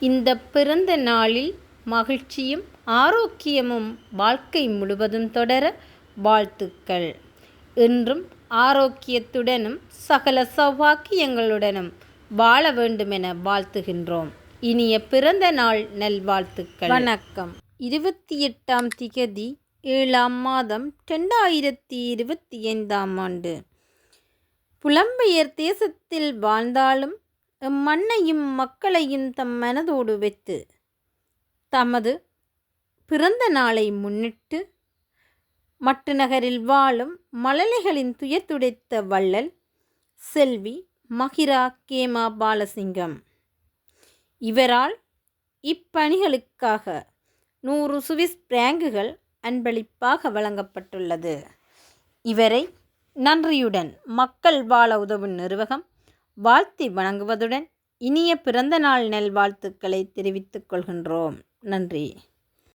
இந்த பிறந்த நாளில் மகிழ்ச்சியும் ஆரோக்கியமும் வாழ்க்கை முழுவதும் தொடர வாழ்த்துக்கள். என்றும் ஆரோக்கியத்துடனும் சகல சௌபாக்கியங்களுடனும் வாழ வேண்டுமென வாழ்த்துகின்றோம். இனிய பிறந்த நாள் நல்வாழ்த்துக்கள். வணக்கம். இருபத்தி எட்டாம் திகதி ஏழாம் மாதம் ரெண்டாயிரத்தி இருபத்தி ஐந்தாம் ஆண்டு. புலம்பெயர் தேசத்தில் வாழ்ந்தாலும் எம்மண்ணையும் மக்களையும் தம் மனதோடு வைத்து தமது பிறந்த நாளை முன்னிட்டு மட்டு நகரில் வாழும் மழலைகளின் துயத்துடைத்த வள்ளல் செல்வி மகிரா கேமா பாலசிங்கம். இவரால் இப்பணிகளுக்காக நூறு சுவிஸ் பிராங்குகள் அன்பளிப்பாக வழங்கப்பட்டுள்ளது. இவரை நன்றியுடன் மக்கள் வாழ உதவும் நிறுவகம் வாழ்த்தி வணங்குவதுடன் இனிய பிறந்த நாள் நல்வாழ்த்துக்களை தெரிவித்துக் கொள்கின்றோம். நன்றி.